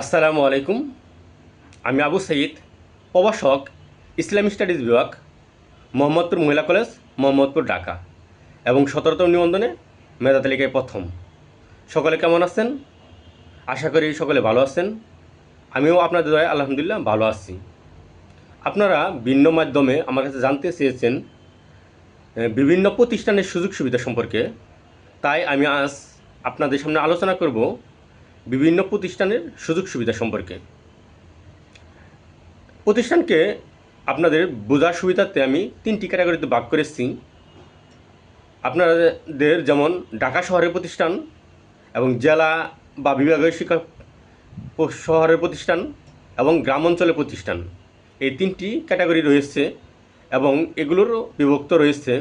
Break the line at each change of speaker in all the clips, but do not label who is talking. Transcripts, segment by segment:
আসসালামু আলাইকুম। আমি আবু সঈদ প্রভাষক ইসলামিক স্টাডিজ বিভাগ, মোহাম্মদপুর মহিলা কলেজ, মোহাম্মদপুর ঢাকা এবং সতেরোতম নিবন্ধনে মেধা তালিকায় প্রথম। সকলে কেমন আছেন? আশা করি সকলে ভালো আছেন। আমিও আপনাদের দয়া আলহামদুলিল্লাহ ভালো আছি। আপনারা ভিন্ন মাধ্যমে আমার কাছে জানতে চেয়েছেন বিভিন্ন প্রতিষ্ঠানের সুযোগ সুবিধা সম্পর্কে। তাই আমি আজ আপনাদের সামনে আলোচনা করব বিভিন্ন প্রতিষ্ঠানের সুযোগ সুবিধা সম্পর্কে। প্রতিষ্ঠানকে আপনাদের বোঝার সুবিধার্থে আমি তিনটি ক্যাটাগরিতে ভাগ করেছি। আপনাদের যেমন ঢাকা শহরের প্রতিষ্ঠান এবং জেলা বা বিভাগীয় শিক্ষা শহরের প্রতিষ্ঠান এবং গ্রাম অঞ্চলের প্রতিষ্ঠান। এই তিনটি ক্যাটাগরি রয়েছে এবং এগুলোরও বিভক্ত রয়েছে।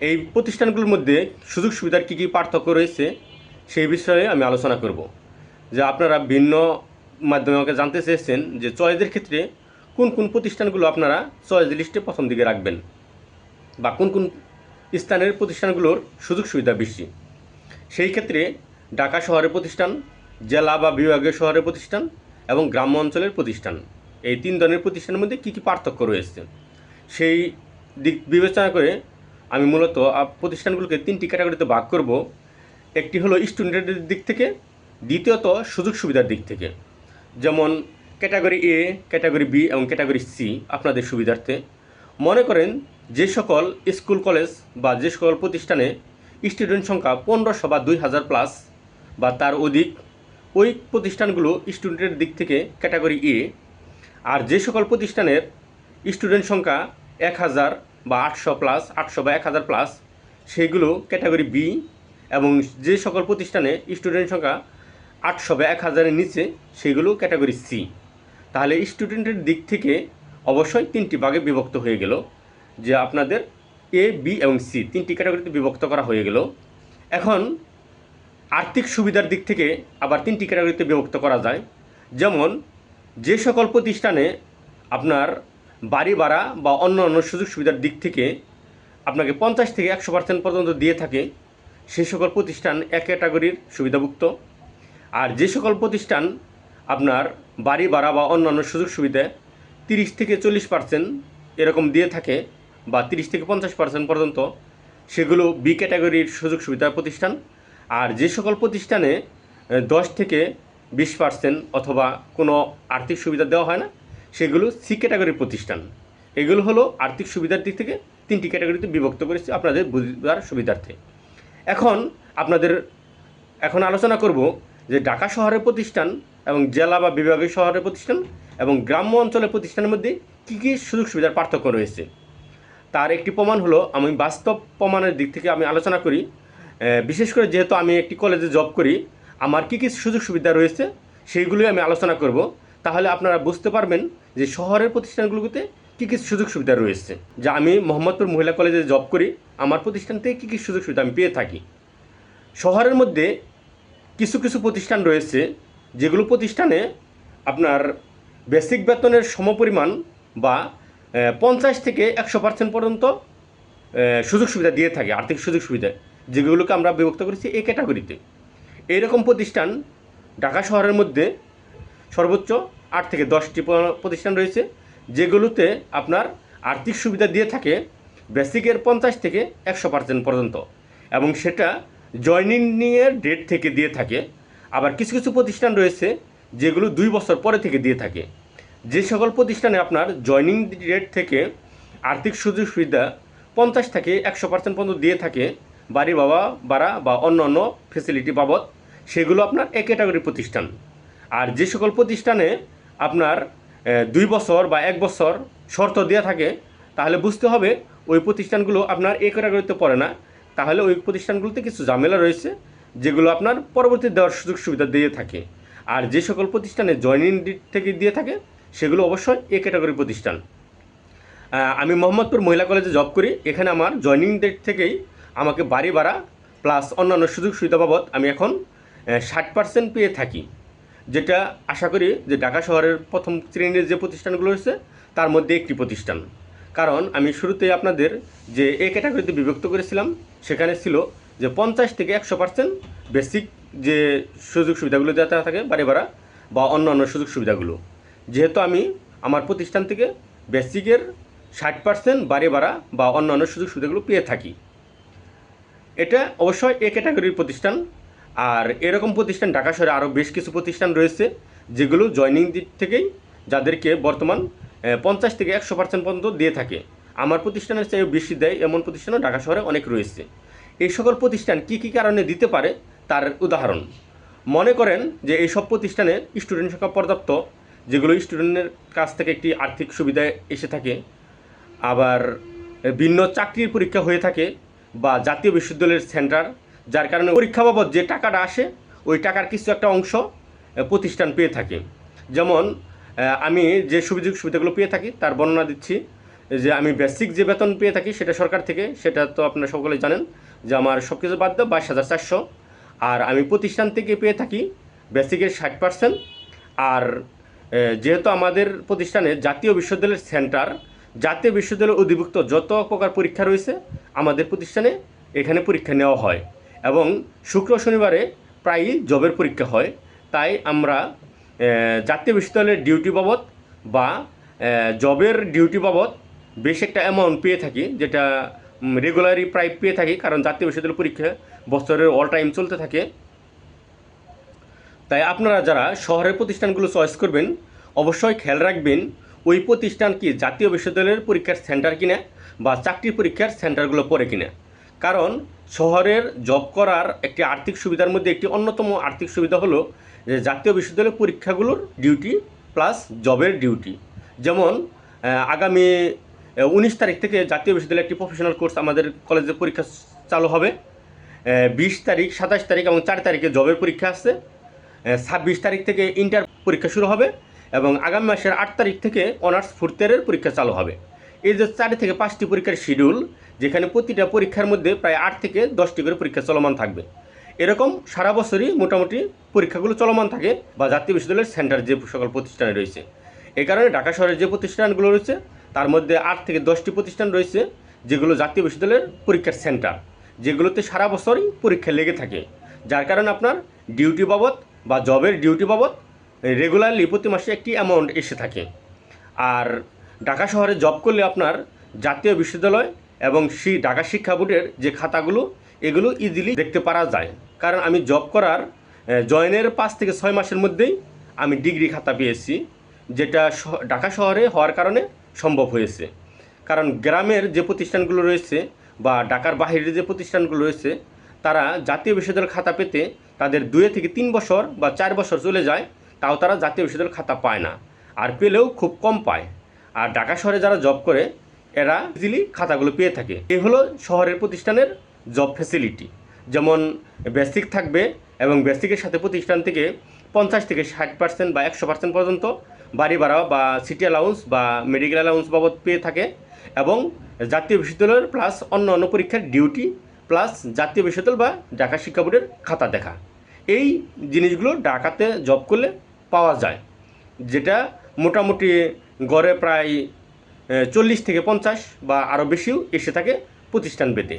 এই প্রতিষ্ঠানগুলোর মধ্যে সুযোগ সুবিধার কী কী পার্থক্য রয়েছে সেই বিষয়ে আমি আলোচনা করব। যে আপনারা ভিন্ন মাধ্যমে আমাকে জানতে চেয়েছেন যে চয়েসের ক্ষেত্রে কোন কোন প্রতিষ্ঠানগুলো আপনারা চয়েস লিস্টে প্রথম দিকে রাখবেন বা কোন কোন স্থানের প্রতিষ্ঠানগুলোর সুযোগ সুবিধা বেশি? সেই ক্ষেত্রে ঢাকা শহরের প্রতিষ্ঠান, জেলা বা বিভাগীয় শহরের প্রতিষ্ঠান এবং গ্রাম্য অঞ্চলের প্রতিষ্ঠান। এই তিন ধরনের প্রতিষ্ঠানের মধ্যে কী কী পার্থক্য রয়েছে? সেই দিক বিবেচনা করে আমি মূলত প্রতিষ্ঠানগুলোকে তিনটি ক্যাটাগরিতে ভাগ করব। একটি হলো স্টুডেন্টের দিক থেকে দ্বিতীয়ত সুযোগ সুবিধার দিক থেকে। যেমন ক্যাটাগরি এ ক্যাটাগরি বি এবং ক্যাটাগরি সি আপনাদের সুবিধার্থে। মনে করেন যে সকল স্কুল, কলেজ বা যে সকল প্রতিষ্ঠানে স্টুডেন্ট সংখ্যা পনেরোশো বা দুই হাজার প্লাস বা তার অধিক, ওই প্রতিষ্ঠানগুলো স্টুডেন্টের দিক থেকে ক্যাটাগরি এ আর যে সকল প্রতিষ্ঠানের স্টুডেন্ট সংখ্যা এক হাজার বা আটশো প্লাস আটশো বা এক হাজার প্লাস সেইগুলো ক্যাটাগরি বি এবং যে সকল প্রতিষ্ঠানে স্টুডেন্ট সংখ্যা আটশো বা এক হাজারের নিচে সেগুলো ক্যাটাগরি সি। তাহলে স্টুডেন্টের দিক থেকে অবশ্যই তিনটি ভাগে বিভক্ত হয়ে গেল, যে আপনাদের এ, বি এবং সি, তিনটি ক্যাটাগরিতে বিভক্ত করা হয়ে গেল। এখন আর্থিক সুবিধার দিক থেকে আবার তিনটি ক্যাটাগরিতে বিভক্ত করা যায়। যেমন যে সকল প্রতিষ্ঠানে আপনার বাড়ি ভাড়া বা অন্য অন্য সুযোগ সুবিধার দিক থেকে আপনাকে পঞ্চাশ থেকে একশো পার্সেন্ট পর্যন্ত দিয়ে থাকে সেই সকল প্রতিষ্ঠান এক ক্যাটাগরির সুবিধাভুক্ত। আর যে সকল প্রতিষ্ঠান আপনার বাড়ি ভাড়া বা অন্যান্য সুযোগ সুবিধা তিরিশ থেকে চল্লিশ পার্সেন্ট এরকম দিয়ে থাকে বা তিরিশ থেকে পঞ্চাশ পার্সেন্ট পর্যন্ত, সেগুলো বি ক্যাটাগরির সুযোগ সুবিধার প্রতিষ্ঠান। আর যে সকল প্রতিষ্ঠানে দশ থেকে বিশ পার্সেন্ট অথবা কোনো আর্থিক সুবিধা দেওয়া হয় না, সেগুলো সি ক্যাটাগরির প্রতিষ্ঠান। এগুলো হলো আর্থিক সুবিধার দিক থেকে তিনটি ক্যাটাগরিতে বিভক্ত করেছি আপনাদের বুঝবার সুবিধার্থে। এখন আপনাদের, এখন আলোচনা করব যে ঢাকা শহরের প্রতিষ্ঠান এবং জেলা বা বিভাগীয় শহরের প্রতিষ্ঠান এবং গ্রাম্য অঞ্চলের প্রতিষ্ঠানের মধ্যে কী কী সুযোগ সুবিধার পার্থক্য রয়েছে? তার একটি প্রমাণ হলো, আমি বাস্তব প্রমাণের দিক থেকে আমি আলোচনা করি। বিশেষ করে যেহেতু আমি একটি কলেজে জব করি, আমার কী কী সুযোগ সুবিধা রয়েছে সেইগুলোই আমি আলোচনা করব। তাহলে আপনারা বুঝতে পারবেন যে শহরের প্রতিষ্ঠানগুলোতে কী কী সুযোগ সুবিধা রয়েছে। যা আমি মোহাম্মদপুর মহিলা কলেজে জব করি, আমার প্রতিষ্ঠান থেকে কী কী সুযোগ সুবিধা আমি পেয়ে থাকি। শহরের মধ্যে কিছু কিছু প্রতিষ্ঠান রয়েছে, যেগুলো প্রতিষ্ঠানে আপনার বেসিক বেতনের সমপরিমাণ বা পঞ্চাশ থেকে একশো পার্সেন্ট পর্যন্ত সুযোগ সুবিধা দিয়ে থাকে, আর্থিক সুযোগ সুবিধা, যেগুলোকে আমরা বিভক্ত করেছি এই ক্যাটাগরিতে। এইরকম প্রতিষ্ঠান ঢাকা শহরের মধ্যে সর্বোচ্চ আট থেকে দশটি প্রতিষ্ঠান রয়েছে, যেগুলোতে আপনার আর্থিক সুবিধা দিয়ে থাকে বেসিকের পঞ্চাশ থেকে একশো পার্সেন্ট পর্যন্ত এবং সেটা জয়নিংয়ের ডেট থেকে দিয়ে থাকে। আবার কিছু কিছু প্রতিষ্ঠান রয়েছে যেগুলো দুই বছর পরে থেকে দিয়ে থাকে। যে সকল প্রতিষ্ঠানে আপনার জয়নিং ডেট থেকে আর্থিক সুযোগ সুবিধা পঞ্চাশ থেকে একশো পার্সেন্ট পর্যন্ত দিয়ে থাকে বাড়ি বাবা বাড়া বা অন্য অন্য ফেসিলিটি বাবদ, সেগুলো আপনার এক ক্যাটাগরি প্রতিষ্ঠান। আর যে সকল প্রতিষ্ঠানে আপনার দুই বছর বা এক বছর শর্ত দেওয়া থাকে, তাহলে বুঝতে হবে ওই প্রতিষ্ঠানগুলো আপনার এ ক্যাটাগরিতে পড়ে না। তাহলে ওই প্রতিষ্ঠানগুলোতে কিছু ঝামেলা রয়েছে, যেগুলো আপনার পরবর্তী দেওয়ার সুযোগ সুবিধা দিয়ে থাকে। আর যে সকল প্রতিষ্ঠানে জয়নিং ডিট থেকে দিয়ে থাকে, সেগুলো অবশ্যই এ ক্যাটাগরি প্রতিষ্ঠান। আমি মোহাম্মদপুর মহিলা কলেজে জব করি, এখানে আমার জয়নিং ডেট থেকেই আমাকে বাড়ি ভাড়া প্লাস অন্যান্য সুযোগ সুবিধা বাবদ আমি এখন ষাট পার্সেন্ট পেয়ে থাকি। যেটা আশা করি যে ঢাকা শহরের প্রথম শ্রেণির যে প্রতিষ্ঠানগুলো রয়েছে, তার মধ্যে একটি প্রতিষ্ঠান। কারণ আমি শুরুতেই আপনাদের যে এ ক্যাটাগরিতে বিভক্ত করেছিলাম, সেখানে ছিল যে পঞ্চাশ থেকে একশো পার্সেন্ট বেসিক যে সুযোগ সুবিধাগুলো দেওয়া থাকে বাড়ি ভাড়া বা অন্য অন্য সুযোগ সুবিধাগুলো। যেহেতু আমি আমার প্রতিষ্ঠান থেকে বেসিকের ষাট পার্সেন্ট বাড়ি ভাড়া বা অন্য অন্য সুযোগ সুবিধাগুলো পেয়ে থাকি। এটা অবশ্যই এ ক্যাটাগরির প্রতিষ্ঠান, আর এরকম প্রতিষ্ঠান ঢাকা শহরে আরও বেশ কিছু প্রতিষ্ঠান রয়েছে, যেগুলো জয়নিং দিক থেকেই যাদেরকে বর্তমান পঞ্চাশ থেকে একশো পার্সেন্ট পর্যন্ত দিয়ে থাকে। আমার প্রতিষ্ঠানের চেয়ে বেশি দেয়, এমন প্রতিষ্ঠানও ঢাকা শহরে অনেক রয়েছে। এই সকল প্রতিষ্ঠান কী কী কারণে দিতে পারে? তার উদাহরণ। মনে করেন যে এই সব প্রতিষ্ঠানে স্টুডেন্ট সংখ্যা পর্যাপ্ত, যেগুলো স্টুডেন্টের কাছ থেকে একটি আর্থিক সুবিধা এসে থাকে। আবার ভিন্ন চাকরির পরীক্ষা হয়ে থাকে বা জাতীয় বিশ্ববিদ্যালয়ের সেন্টার, যার কারণে পরীক্ষা বাবদ যে টাকাটা আসে, ওই টাকার কিছু একটা অংশ প্রতিষ্ঠান পেয়ে থাকে। যেমন আমি যে সুযোগ সুবিধাগুলো পেয়ে থাকি, তার বর্ণনা দিচ্ছি। যে আমি বেসিক যে বেতন পেয়ে থাকি, সেটা সরকার থেকে, সেটা তো আপনারা সকলে জানেন যে আমার সব কিছু বাদ বাইশ হাজার চারশো। আর আমি প্রতিষ্ঠান থেকে পেয়ে থাকি বেসিকের ষাট পার্সেন্ট। আর যেহেতু আমাদের প্রতিষ্ঠানে জাতীয় বিশ্ববিদ্যালয়ের সেন্টার, জাতীয় বিশ্ববিদ্যালয়ের অধিভুক্ত যত প্রকার পরীক্ষা রয়েছে, আমাদের প্রতিষ্ঠানে এখানে পরীক্ষা নেওয়া হয়। এবং শুক্র শনিবারে প্রায়ই জবের পরীক্ষা হয়। তাই আমরা জাতীয় বিশ্ববিদ্যালয়ের ডিউটি বাবদ বা জবের ডিউটি বাবদ বেশ একটা অ্যামাউন্ট পেয়ে থাকি, যেটা রেগুলারই প্রায় পেয়ে থাকি, কারণ জাতীয় বিশ্ববিদ্যালয় পরীক্ষা বছরের অল টাইম চলতে থাকে। তাই আপনারা যারা শহরের প্রতিষ্ঠানগুলো চয়েস করবেন, অবশ্যই খেয়াল রাখবেন, ওই প্রতিষ্ঠান কি জাতীয় বিশ্ববিদ্যালয়ের পরীক্ষার সেন্টার কিনা বা চাকরি পরীক্ষার সেন্টারগুলো পড়ে কিনা। কারণ শহরের জব করার একটি আর্থিক সুবিধার মধ্যে একটি অন্যতম আর্থিক সুবিধা হলো যে জাতীয় বিশ্ববিদ্যালয় পরীক্ষাগুলোর ডিউটি প্লাস জবের ডিউটি যেমন আগামী উনিশ তারিখ থেকে জাতীয় বিশ্ববিদ্যালয়ে একটি প্রফেশনাল কোর্স আমাদের কলেজে পরীক্ষা চালু হবে। বিশ তারিখ, সাতাশ তারিখ এবং চার তারিখে জবের পরীক্ষা আসছে ছাব্বিশ তারিখ থেকে ইন্টার পরীক্ষা শুরু হবে এবং আগামী মাসের আট তারিখ থেকে অনার্স ফোর্থ ইয়ারের পরীক্ষা চালু হবে। এই যে চারি থেকে পাঁচটি পরীক্ষার শিডিউল যেখানে প্রতিটা পরীক্ষার মধ্যে প্রায় আট থেকে দশটি করে পরীক্ষা চলমান থাকবে। এরকম সারা বছরই মোটামুটি পরীক্ষাগুলো চলমান থাকে বা জাতীয় বিশ্ববিদ্যালয়ের সেন্টার যে সকল প্রতিষ্ঠানে রয়েছে। এই কারণে ঢাকা শহরের যে প্রতিষ্ঠানগুলো রয়েছে, তার মধ্যে আট থেকে দশটি প্রতিষ্ঠান রয়েছে, যেগুলো জাতীয় বিশ্ববিদ্যালয়ের পরীক্ষার সেন্টার, যেগুলোতে সারা বছরই পরীক্ষা লেগে থাকে। যার কারণে আপনার ডিউটি বাবদ বা জবের ডিউটি বাবদ রেগুলারলি প্রতি মাসে একটি অ্যামাউন্ট এসে থাকে। আর ঢাকা শহরে জব করলে আপনার জাতীয় বিশ্ববিদ্যালয় এবং সেই ঢাকা শিক্ষা বোর্ডের যে খাতাগুলো এগুলো ইজিলি দেখতে পারা যায়। কারণ আমি জব করার জয়েনের পাঁচ থেকে ছয় মাসের মধ্যেই আমি ডিগ্রি খাতা পেয়েছি, যেটা ঢাকা শহরে হওয়ার কারণে সম্ভব হয়েছে। কারণ গ্রামের যে প্রতিষ্ঠানগুলো রয়েছে বা ঢাকার বাহিরের যে প্রতিষ্ঠানগুলো রয়েছে, তারা জাতীয় বিশ্ববিদ্যালয়ের খাতা পেতে তাদের দুই থেকে তিন বছর বা চার বছর চলে যায়, তাও তারা জাতীয় বিশ্ববিদ্যালয়ের খাতা পায় না, আর পেলেও খুব কম পায়। আর ঢাকা শহরে যারা জব করে, এরা ইজিলি খাতাগুলো পেয়ে থাকে। এ হলো শহরের প্রতিষ্ঠানের জব ফেসিলিটি যেমন বেসিক থাকবে এবং বেসিকের সাথে প্রতিষ্ঠান থেকে পঞ্চাশ থেকে ষাট পার্সেন্ট বা একশো পার্সেন্ট পর্যন্ত বাড়ি ভাড়া বা সিটি অ্যালাউন্স বা মেডিকেল অ্যালাউন্স বাবদ পেয়ে থাকে এবং জাতীয় বিশ্ববিদ্যালয়ের প্লাস অন্য অন্য পরীক্ষার ডিউটি প্লাস জাতীয় বিশ্ববিদ্যালয় বা ঢাকা শিক্ষা বোর্ডের খাতা দেখা। এই জিনিসগুলো ঢাকাতে জব করলে পাওয়া যায়, যেটা মোটামুটি গড়ে প্রায় চল্লিশ থেকে পঞ্চাশ বা আরও বেশিও এসে থাকে প্রতিষ্ঠান পেতে।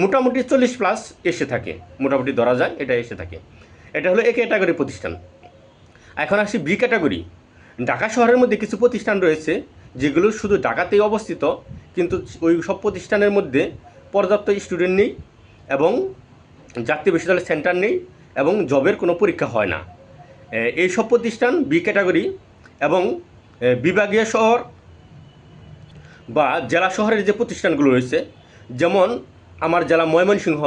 মোটামুটি চল্লিশ প্লাস এসে থাকে। মোটামুটি ধরা যায়, এটা এসে থাকে। এটা হলো এ ক্যাটাগরি প্রতিষ্ঠান। এখন আসি বি ক্যাটাগরি ঢাকা শহরের মধ্যে কিছু প্রতিষ্ঠান রয়েছে, যেগুলো শুধু ঢাকাতেই অবস্থিত, কিন্তু ওই সব প্রতিষ্ঠানের মধ্যে পর্যাপ্ত স্টুডেন্ট নেই এবং জাতীয় বিশ্ববিদ্যালয় সেন্টার নেই এবং জবের কোনো পরীক্ষা হয় না। এই সব প্রতিষ্ঠান বি ক্যাটাগরি এবং বিভাগীয় শহর বা জেলা শহরের যে প্রতিষ্ঠানগুলো রয়েছে, যেমন আমার জেলা ময়মনসিংহ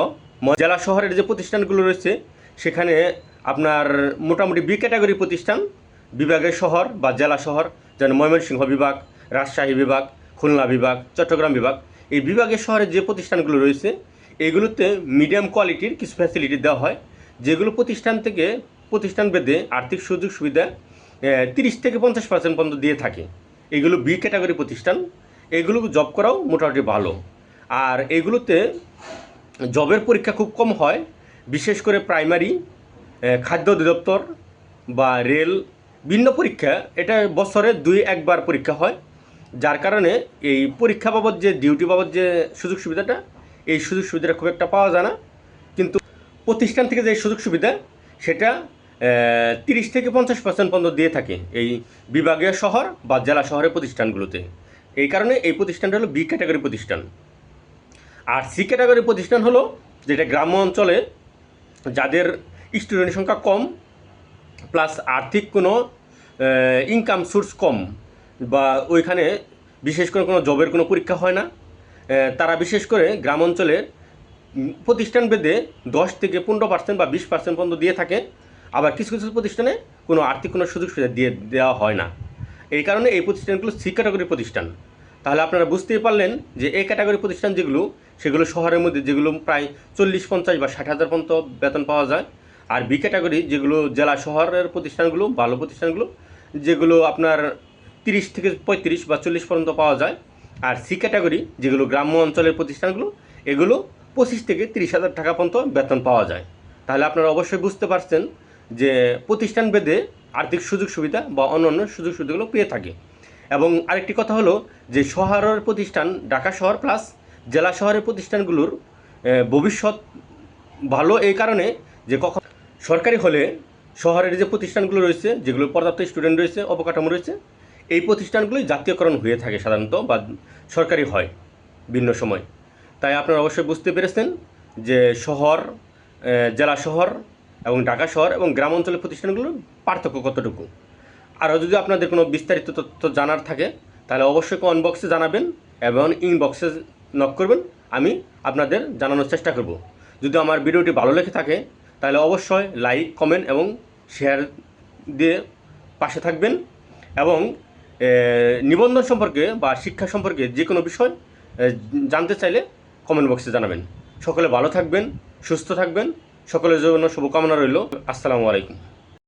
জেলা শহরের যে প্রতিষ্ঠানগুলো রয়েছে, সেখানে আপনার মোটামুটি বি ক্যাটাগরি প্রতিষ্ঠান, বিভাগের শহর বা জেলা শহর, যেন ময়মনসিংহ বিভাগ, রাজশাহী বিভাগ, খুলনা বিভাগ, চট্টগ্রাম বিভাগ, এই বিভাগের শহরের যে প্রতিষ্ঠানগুলো রয়েছে, এগুলোতে মিডিয়াম কোয়ালিটির কিছু ফ্যাসিলিটি দেওয়া হয়, যেগুলো প্রতিষ্ঠান থেকে প্রতিষ্ঠান বেদে আর্থিক সুযোগ সুবিধা তিরিশ থেকে পঞ্চাশ পার্সেন্ট পর্যন্ত দিয়ে থাকে। এগুলো বি ক্যাটাগরি প্রতিষ্ঠান, এগুলো জব করাও মোটামুটি ভালো। আর এগুলোতে জবের পরীক্ষা খুব কম হয়, বিশেষ করে প্রাইমারি খাদ্য অধিদপ্তর বা রেল, ভিন্ন পরীক্ষা। এটা বছরে দুই একবার পরীক্ষা হয়, যার কারণে এই পরীক্ষা বাবদ যে, ডিউটি বাবদ যে সুযোগ সুবিধাটা, এই সুযোগ সুবিধাটা খুব একটা পাওয়া যায় না। কিন্তু প্রতিষ্ঠান থেকে যে সুযোগ সুবিধা, সেটা তিরিশ থেকে পঞ্চাশ পার্সেন্ট পর্যন্ত দিয়ে থাকে এই বিভাগীয় শহর বা জেলা শহরের প্রতিষ্ঠানগুলোতে। এই কারণে এই প্রতিষ্ঠানটা হলো বি ক্যাটাগরি প্রতিষ্ঠান। আর সি ক্যাটাগরি প্রতিষ্ঠান হলো যেটা গ্রাম্য অঞ্চলে যাদের স্টুডেন্টের সংখ্যা কম প্লাস আর্থিক কোনো ইনকাম সোর্স কম বা ওইখানে বিশেষ করে কোনো জবের কোনো পরীক্ষা হয় না তারা বিশেষ করে গ্রাম অঞ্চলে উম, প্রতিষ্ঠান ভেদে দশ থেকে পনেরো পার্সেন্ট বা বিশ পার্সেন্ট পর্যন্ত দিয়ে থাকে আবার কিছু কিছু প্রতিষ্ঠানে কোনো আর্থিক কোনো সুযোগ সুবিধা দিয়ে দেওয়া হয় না। এই কারণে এই প্রতিষ্ঠানগুলো সি ক্যাটাগরি প্রতিষ্ঠান। তাহলে আপনারা বুঝতেই পারলেন যে এই ক্যাটাগরি প্রতিষ্ঠান যেগুলো, সেগুলো শহরের মধ্যে যেগুলো প্রায় চল্লিশ, পঞ্চাশ বা ষাট হাজার পর্যন্ত বেতন পাওয়া যায়, আর বি ক্যাটাগরি যেগুলো জেলা শহরের প্রতিষ্ঠানগুলো, ভালো প্রতিষ্ঠানগুলো, যেগুলো আপনার তিরিশ থেকে পঁয়ত্রিশ বা চল্লিশ পর্যন্ত পাওয়া যায়, আর সি ক্যাটাগরি যেগুলো গ্রাম্য অঞ্চলের প্রতিষ্ঠানগুলো, এগুলো পঁচিশ থেকে তিরিশ হাজার টাকা পর্যন্ত বেতন পাওয়া যায়। তাহলে আপনারা অবশ্যই বুঝতে পারছেন যে প্রতিষ্ঠান ভেদে আর্থিক সুযোগ সুবিধা বা অন্যান্য সুযোগ সুবিধাগুলো পেয়ে থাকে। এবং আরেকটি কথা হলো যে শহরের প্রতিষ্ঠান ঢাকা শহর প্লাস জেলা শহরের প্রতিষ্ঠানগুলোর ভবিষ্যৎ ভালো এই কারণে যে কখন সরকারি হলে শহরের যে প্রতিষ্ঠানগুলো রয়েছে, যেগুলো পর্যাপ্ত স্টুডেন্ট রয়েছে, অবকাঠামো রয়েছে, এই প্রতিষ্ঠানগুলোই জাতীয়করণ হয়ে থাকে সাধারণত বা সরকারি হয় ভিন্ন সময়। তাই আপনারা অবশ্যই বুঝতে পেরেছেন যে শহর জেলা শহর এবং ঢাকা শহর এবং গ্রাম অঞ্চলের প্রতিষ্ঠানগুলোর পার্থক্য কতটুকু। আরও যদি আপনাদের কোনো বিস্তারিত তথ্য জানার থাকে, তাহলে অবশ্যই কমেন্ট বক্সে জানাবেন এবং ইনবক্সে নক করবেন। আমি আপনাদের জানানোর চেষ্টা করব। যদি আমার ভিডিওটি ভালো লেগে থাকে, তাহলে অবশ্যই লাইক কমেন্ট এবং শেয়ার দিয়ে পাশে থাকবেন এবং নিবন্ধন সম্পর্কে বা শিক্ষা সম্পর্কে যে কোনো বিষয় জানতে চাইলে কমেন্ট বক্সে জানাবেন। সকলে ভালো থাকবেন, সুস্থ থাকবেন, সকলের জন্য শুভকামনা রইল। আসসালামু আলাইকুম।